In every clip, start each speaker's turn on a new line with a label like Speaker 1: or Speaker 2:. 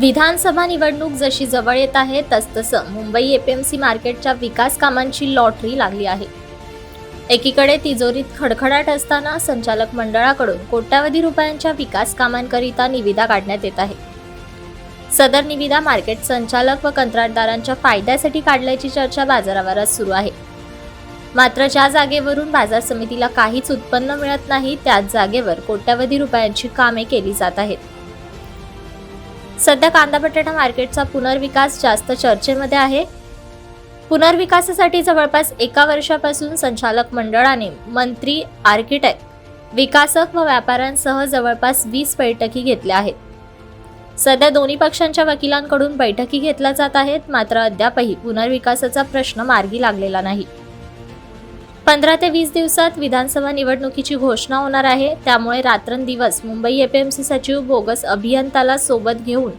Speaker 1: विधानसभा निवडणूक जशी जवळ येत आहे तसतसं मुंबई एपीएमसी मार्केटच्या विकास कामांची लॉटरी लागली आहे. एकीकडे तिजोरीत खडखडाट असताना संचालक मंडळाकडून कोट्यावधी रुपयांच्या विकास कामांकरिता निविदा काढण्यात येत आहे. सदर निविदा मार्केट संचालक व कंत्राटदारांच्या फायद्यासाठी काढल्याची चर्चा बाजारावरात सुरू आहे. मात्र ज्या जागेवरून बाजार समितीला काहीच उत्पन्न मिळत नाही त्याच जागेवर कोट्यावधी रुपयांची कामे केली जात आहेत. सध्या कांदा बटाटा मार्केटचा पुनर्विकास जास्त चर्चेमध्ये आहे. पुनर्विकासासाठी जवळपास एका वर्षापासून संचालक मंडळाने मंत्री आर्किटेक्ट विकासक व व्यापाऱ्यांसह जवळपास वीस बैठकी घेतल्या आहेत. सध्या दोन्ही पक्षांच्या वकिलांकडून बैठकी घेतल्या जात आहेत मात्र अद्यापही पुनर्विकासाचा प्रश्न मार्गी लागलेला नाही. पंधरा ते वीस दिवसात विधानसभा निवडणुकीची घोषणा होणार आहे. त्यामुळे रात्रंदिवस मुंबई एपीएमसी सचिव बोगस अभियंताला सोबत घेऊन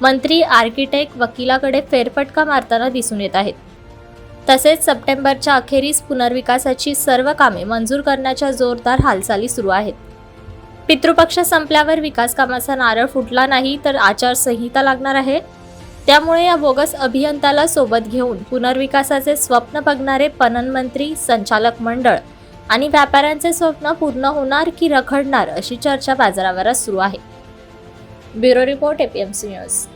Speaker 1: मंत्री आर्किटेक्ट वकिलाकडे फेरफटका मारताना दिसून येत आहेत. तसेच सप्टेंबरच्या अखेरीस पुनर्विकासाची सर्व कामे मंजूर करण्याच्या जोरदार हालचाली सुरू आहेत. पितृपक्ष संपल्यावर विकास कामाचा नारळ फुटला नाही तर आचारसंहिता लागणार आहे. त्यामुळे या बोगस अभियंताला सोबत घेऊन पुनर्विकासाचे स्वप्न बघणारे पणन मंत्री संचालक मंडळ आणि व्यापाऱ्यांचे स्वप्न पूर्ण होणार की रखडणार अशी चर्चा बाजारावर सुरू आहे. Bureau report APMC news